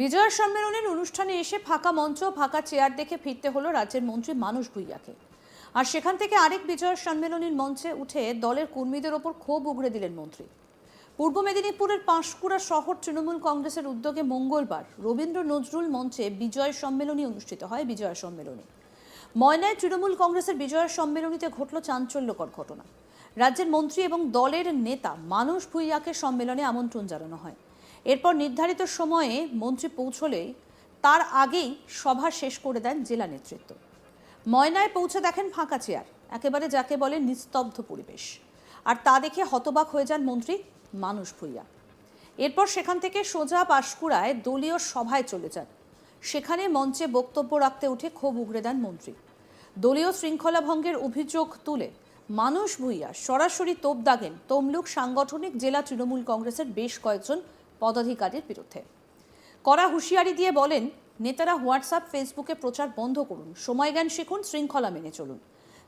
বিজয় সম্মেলনের অনুষ্ঠানে এসে ফাঁকা মঞ্চ, ফাঁকা চেয়ার দেখে ফিরতে হলো রাজ্যের মন্ত্রী মানুষ ভুইয়াকে। আর সেখান থেকে আরেক বিজয় সম্মেলনের মঞ্চে উঠে দলের কর্মীদের ওপর ক্ষোভ উগড়ে দিলেন মন্ত্রী। পূর্ব মেদিনীপুরের পাঁশকুড়া শহর তৃণমূল কংগ্রেসের উদ্যোগে মঙ্গলবার রবীন্দ্র নজরুল মঞ্চে বিজয় সম্মেলনী অনুষ্ঠিত হয় বিজয় সম্মেলনী। ময়নায় তৃণমূল কংগ্রেসের বিজয় সম্মেলনীতে ঘটল চাঞ্চল্যকর ঘটনা। রাজ্যের মন্ত্রী এবং দলের নেতা মানুষ ভুইয়াকে সম্মেলনে আমন্ত্রণ জানানো হয়। এরপর নির্ধারিত সময়ে মন্ত্রী পৌঁছলেই তার আগেই সভা শেষ করে দেন জেলা নেতৃত্ব। ময়নায় পৌঁছে দেখেন ফাঁকা চেয়ার, একেবারে যাকে বলে নিস্তব্ধ পরিবেশ। আর তা দেখে হতবাক হয়ে যান মন্ত্রী মানুষ ভুইয়া। এরপর সেখান থেকে সোজা পাশকুড়ায় দলীয় সভায় চলে যান। সেখানে মঞ্চে বক্তব্য রাখতে উঠে ক্ষোভ উগড়ে দেন মন্ত্রী। দলীয় শৃঙ্খলা ভঙ্গের অভিযোগ তুলে মানুষ ভুইয়া সরাসরি তোপ দাগেন তমলুক সাংগঠনিক জেলা তৃণমূল কংগ্রেসের বেশ কয়েকজন পদাধিকারীর বিরুদ্ধে। কড়া হুঁশিয়ারি দিয়ে বলেন, নেতারা হোয়াটসঅ্যাপ, ফেসবুকে প্রচার বন্ধ করুন সময় জ্ঞান শিখুন, শৃঙ্খলা মেনে চলুন।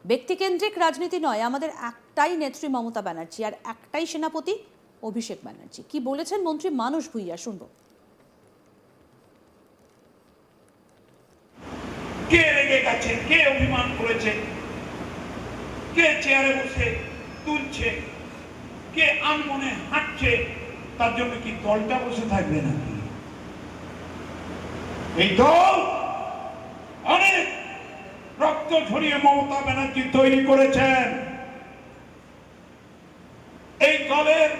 ব্যক্তিকেন্দ্রিক রাজনীতি নয়, আমাদের একটাই নেত্রী মমতা ব্যানার্জি আর একটাই সেনাপতি অভিষেক ব্যানার্জি। কি বলেছেন মন্ত্রী? মানুষ ভুইয়া, শুনব। কে রেগে গেছে? কে অভিমান করেছে? কে চেয়ারে বসে তুলছে? কে আনমনে হাঁটছে? তার জন্য কি দলটা বসে থাকবে নাকি? এই দল অনেক রক্ত ঝরিয়ে মমতা ব্যানার্জি তৈরি করেছেন। এই দলের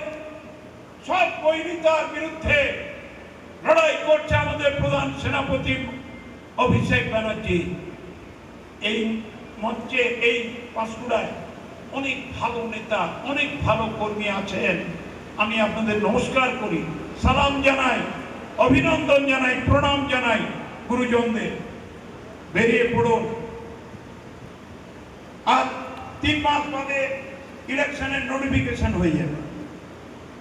সব বৈরিতার বিরুদ্ধে লড়াই করছে আমাদের প্রধান সেনাপতি অভিষেক ব্যানার্জি। এই মঞ্চে, এই পাঁশকুড়ায় অনেক ভালো নেতা, অনেক ভালো কর্মী আছেন। আমি আপনাদের নমস্কার করি। সালাম জানাই, অভিনন্দন জানাই, প্রণাম জানাই গুরুজনদের। বেরিয়ে পড়ুন। আর তিন মাস বাদে ইলেকশনের নোটিফিকেশন হয়ে যাবে।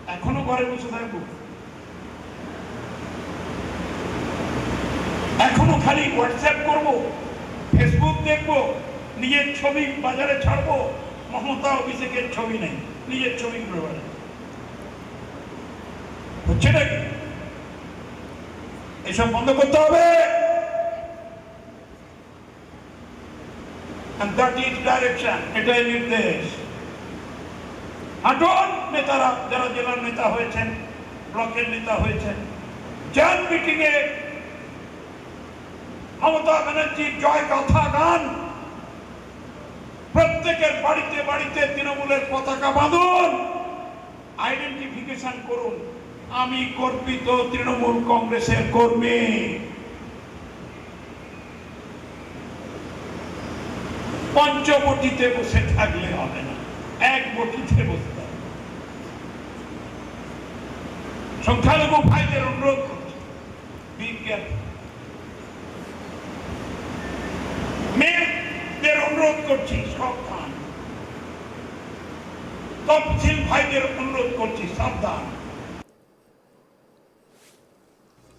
এখনও ঘরে বসে থাকব। এখনও খালি হোয়াটসঅ্যাপ করব ফেসবুক দেখব, নিজের ছবি বাজারে ছাড়বো। মমতা অভিষেকের ছবি নেই, নিজের ছবি করে নাকি এসব বন্ধ করতে হবে। এটাই নির্দেশ। নেতারা, যারা জেলার নেতা হয়েছেন, ব্লকের নেতা হয়েছেন। মমতা ব্যানার্জির জয় কথা গান। প্রত্যেকের বাড়িতে বাড়িতে তৃণমূলের পতাকা বাঁধুন। আইডেন্টিফিকেশন করুন। আমি কর্পিত তৃণমূল কংগ্রেসের কর্মী। পঞ্চবটিতে বসে থাকলে হবে না এক বটিতে হবে সংখ্যালঘু ভাইদের অনুরোধ. মেয়েদের অনুরোধ করছি, সাবধান। তফসিল ভাইদের অনুরোধ করছি, সাবধান।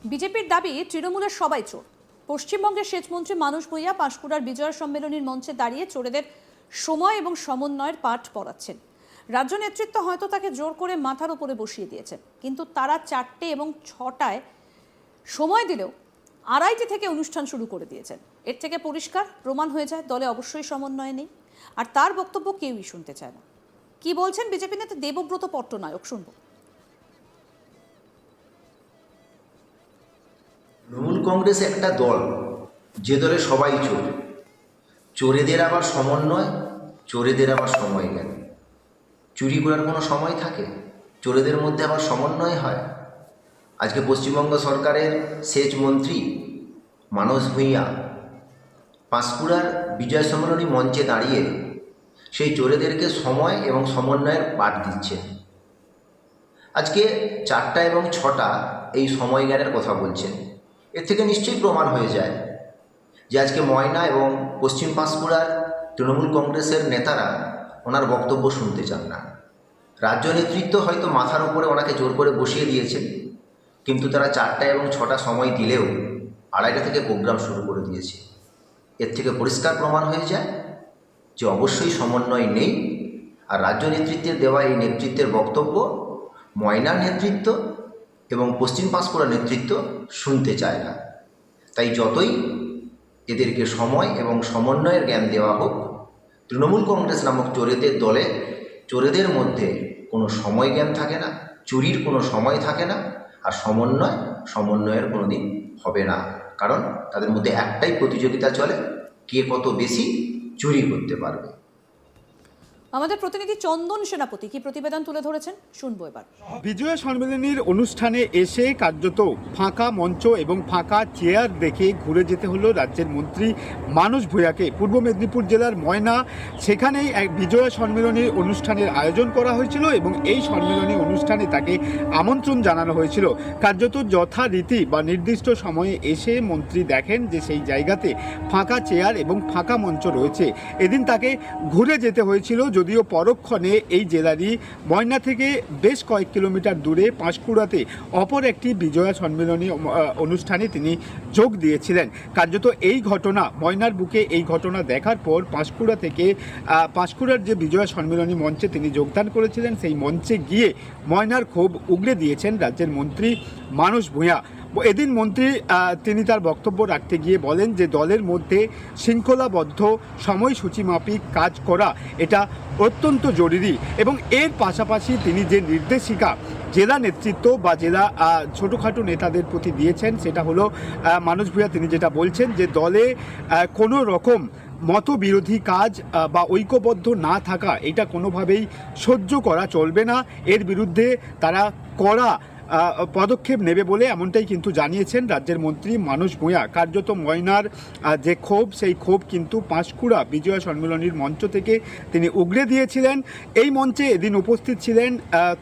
বিজেপির দাবি, তৃণমূলের সবাই চোর। পশ্চিমবঙ্গের সেচমন্ত্রী মানুষ ভূঁইয়া পাঁশকুড়ার বিজয় সম্মেলনীর মঞ্চে দাঁড়িয়ে চোরেদের সময় এবং সমন্বয়ের পাঠ পড়াচ্ছেন। রাজ্য নেতৃত্ব হয়তো তাকে জোর করে মাথার উপরে বসিয়ে দিয়েছেন, কিন্তু তারা চারটে এবং ছটায় সময় দিলেও আড়াইটি থেকে অনুষ্ঠান শুরু করে দিয়েছেন। এর থেকে পরিষ্কার, প্রমাণ হয়ে যায়, দলে অবশ্যই সমন্বয় নেই। আর তার বক্তব্য কেউই শুনতে চায় না। কি বলছেন বিজেপি নেতা? দেবব্রত পট্টনায়ক, শুনব তৃণমূল কংগ্রেস একটা দল, যে দলে সবাই চোর। চোরেদের আবার সমন্বয়, চোরেদের আবার সময় জ্ঞান। চুরি করার কোনো সময় থাকে? চোরেদের মধ্যে আবার সমন্বয় হয়? আজকে পশ্চিমবঙ্গ সরকারের সেচ মন্ত্রী মানস ভূঁইয়া পাঁশকুড়ার বিজয় সম্মেলনী মঞ্চে দাঁড়িয়ে সেই চোরেদেরকে সময় এবং সমন্বয়ের পাঠ দিচ্ছে আজকে চারটা এবং ছটা এই সময় জ্ঞানের কথা বলছেন। এর থেকে নিশ্চয়ই প্রমাণ হয়ে যায় যে আজকে ময়না এবং পশ্চিম পাঁশকুড়ার তৃণমূল কংগ্রেসের নেতারা ওনার বক্তব্য শুনতে চান না। রাজ্য নেতৃত্ব হয়তো মাথার উপরে ওনাকে জোর করে বসিয়ে দিয়েছেন, কিন্তু তারা চারটা এবং ছটা সময় দিলেও আড়াইটা থেকে প্রোগ্রাম শুরু করে দিয়েছে। এর থেকে পরিষ্কার প্রমাণ হয়ে যায় যে অবশ্যই সমন্বয় নেই আর রাজ্য নেতৃত্বের দেওয়া এই নেতৃত্বের বক্তব্য, ময়নার নেতৃত্ব এবং পশ্চিম পাঁশকুড়া নেতৃত্ব শুনতে চায় না। তাই যতই এদেরকে সময় এবং সমন্বয়ের জ্ঞান দেওয়া হোক, তৃণমূল কংগ্রেস নামক চোরেদের দলে, চোরেদের মধ্যে কোনো সময় জ্ঞান থাকে না, চুরির কোনো সময় থাকে না, আর সমন্বয় সমন্বয়ের কোনো দিন হবে না। কারণ তাদের মধ্যে একটাই প্রতিযোগিতা চলে, কে কত বেশি চুরি করতে পারবে। আমাদের প্রতিনিধি চন্দন সেনাপতি কি প্রতিবেদন তুলে ধরেছেন? শুনব এবার। বিজয়া সম্মেলনীর অনুষ্ঠানে এসে কার্যত ফাঁকা মঞ্চ এবং ফাঁকা চেয়ার দেখে ঘুরে যেতে হলো রাজ্যের মন্ত্রী মানস ভূঁইয়াকে। পূর্ব মেদিনীপুর জেলার ময়না, সেখানেই এক বিজয়া সম্মেলনীর অনুষ্ঠানের আয়োজন করা হয়েছিল এবং এই সম্মেলনী অনুষ্ঠানে তাকে আমন্ত্রণ জানানো হয়েছিল। কার্যত যথারীতি বা নির্দিষ্ট সময়ে এসে মন্ত্রী দেখেন যে সেই জায়গাতে ফাঁকা চেয়ার এবং ফাঁকা মঞ্চ রয়েছে। এদিন তাকে ঘুরে যেতে হয়েছিল যদিও পরক্ষণে এই জেলারই ময়না থেকে বেশ কয়েক কিলোমিটার দূরে পাঁশকুড়াতে অপর একটি বিজয়া সম্মেলনী অনুষ্ঠানে তিনি যোগ দিয়েছিলেন। কার্যত এই ঘটনা, ময়নার বুকে এই ঘটনা দেখার পর পাঁশকুড়া থেকে পাঁশকুড়ার যে বিজয়া সম্মেলনী মঞ্চে তিনি যোগদান করেছিলেন, সেই মঞ্চে গিয়ে ময়নার ক্ষোভ উগড়ে দিয়েছেন রাজ্যের মন্ত্রী মানস ভূঁইয়া। এদিন মন্ত্রী তিনি তার বক্তব্য রাখতে গিয়ে বলেন যে দলের মধ্যে শৃঙ্খলাবদ্ধ সময়সূচি মাফিক কাজ করা এটা অত্যন্ত জরুরি এবং এর পাশাপাশি তিনি যে নির্দেশিকা জেলা নেতৃত্ব বা জেলা ছোটোখাটো নেতাদের প্রতি দিয়েছেন সেটা হলো আহ, মানস ভূঁইয়া তিনি যেটা বলছেন যে দলে কোনো রকম মতবিরোধী কাজ বা ঐক্যবদ্ধ না থাকা এটা কোনোভাবেই সহ্য করা চলবে না। এর বিরুদ্ধে তারা আহ, পদক্ষেপ নেবে বলে এমনটাই কিন্তু জানিয়েছেন রাজ্যের মন্ত্রী মানুষ ভূঁইয়া। কার্যত ময়নার যে ক্ষোভ, সেই ক্ষোভ কিন্তু পাঁশকুড়া বিজয়া সম্মেলনীর মঞ্চ থেকে তিনি উগড়ে দিয়েছিলেন। এই মঞ্চে এদিন উপস্থিত ছিলেন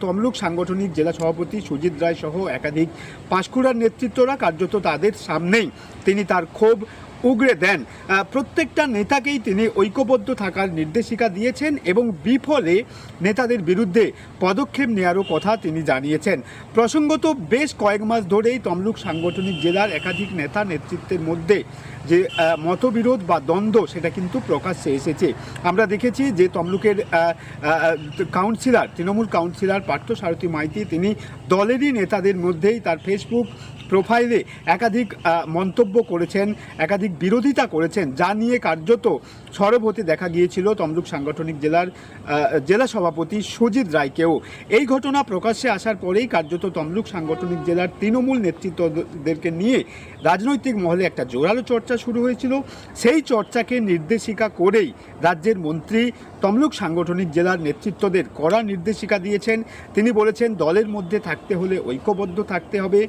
তমলুক সাংগঠনিক জেলা সভাপতি সুজিত রায় সহ একাধিক পাঁশকুড়ার নেতৃত্বরা। কার্যত তাদের সামনেই তিনি তার ক্ষোভ উগড়ে দেন। প্রত্যেকটা নেতাকেই তিনি ঐক্যবদ্ধ থাকার নির্দেশিকা দিয়েছেন এবং বিফলে নেতাদের বিরুদ্ধে পদক্ষেপ নেওয়ারও কথা তিনি জানিয়েছেন। প্রসঙ্গত, বেশ কয়েক মাস ধরেই তমলুক সাংগঠনিক জেলার একাধিক নেতা নেতৃত্বের মধ্যে যে মতবিরোধ বা দ্বন্দ্ব, সেটা কিন্তু প্রকাশ্যে এসেছে। আমরা দেখেছি যে, তমলুকের কাউন্সিলর, তৃণমূল কাউন্সিলর পার্থ সারথী মাইতি, তিনি দলেরই নেতাদের মধ্যেই তার ফেসবুক প্রোফাইলে একাধিক মন্তব্য করেছেন, একাধিক বিরোধিতা করেছেন, যা নিয়ে কার্যত সরব হতে দেখা গিয়েছিল তমলুক সাংগঠনিক জেলার জেলা সভাপতি সুজিত রায়কেও। এই ঘটনা প্রকাশ্যে আসার পরেই কার্যত তমলুক সাংগঠনিক জেলার তৃণমূল নেতৃত্বদেরকে নিয়ে রাজনৈতিক মহলে একটা জোরালো চর্চা শুরু হয়েছিল। সেই চর্চাকে নির্দেশিকা করেই রাজ্যের মন্ত্রী তমলুক সাংগঠনিক জেলার নেতৃত্বদের কড়া নির্দেশিকা দিয়েছেন। তিনি বলেছেন, দলের মধ্যে থাকতে হলে ঐক্যবদ্ধ থাকতে হবে।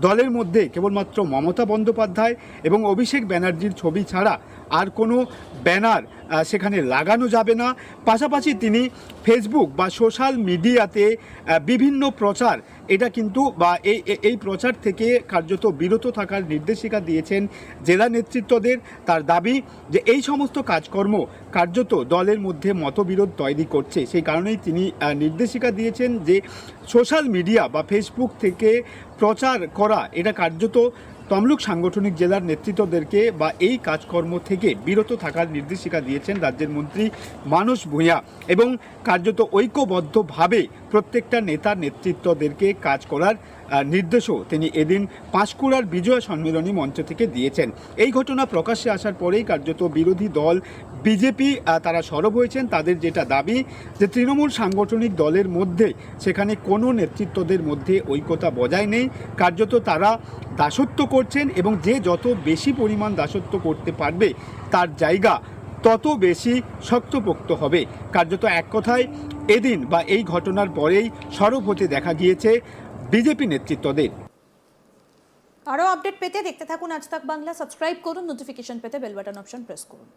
দলের মধ্যে কেবলমাত্র মমতা বন্দ্যোপাধ্যায় এবং অভিষেক ব্যানার্জির ছবি ছাড়া আর কোনো ব্যানার সেখানে লাগানো যাবে না। পাশাপাশি তিনি ফেসবুক বা সোশ্যাল মিডিয়াতে বিভিন্ন প্রচার, এটা কিন্তু বা এই, এই- প্রচার থেকে কার্যত বিরত থাকার নির্দেশিকা দিয়েছেন জেলা নেতৃত্বদের তার দাবি যে এই সমস্ত কাজকর্ম কার্যত দলের মধ্যে মতবিরোধ তৈরি করছে। সেই কারণেই তিনি নির্দেশিকা দিয়েছেন যে সোশ্যাল মিডিয়া বা ফেসবুক থেকে প্রচার করা, এটা কার্যত তমলুক সাংগঠনিক জেলার নেতৃত্বদেরকে বা এই কাজকর্ম থেকে বিরত থাকার নির্দেশিকা দিয়েছেন রাজ্যের মন্ত্রী মানস ভূঁইয়া এবং কার্যত ঐক্যবদ্ধভাবে প্রত্যেকটা নেতার নেতৃত্বদেরকে কাজ করার নির্দেশও তিনি এদিন পাঁশকুড়ার বিজয় সম্মেলনী মঞ্চ থেকে দিয়েছেন। এই ঘটনা প্রকাশ্যে আসার পরেই কার্যত বিরোধী দল বিজেপি তারা সরব হয়েছেন। তাদের যেটা দাবি যে তৃণমূল সাংগঠনিক দলের মধ্যে সেখানে কোনো নেতৃত্বদের মধ্যে ঐক্যতা বজায় নেই। কার্যত তারা দাসত্ব করছেন এবং যে যত বেশি পরিমাণ দাসত্ব করতে পারবে তার জায়গা তত বেশি শক্তপোক্ত হবে। কার্যত এক কথায় এদিন বা এই ঘটনার পরেই সরব হতে দেখা গিয়েছে। বিজেপি নেতৃত্বদের আরও আপডেট পেতে দেখতে থাকুন আজ তাক বাংলা। সাবস্ক্রাইব করুন, নোটিফিকেশন পেতে বেল বাটন অপশন প্রেস করুন।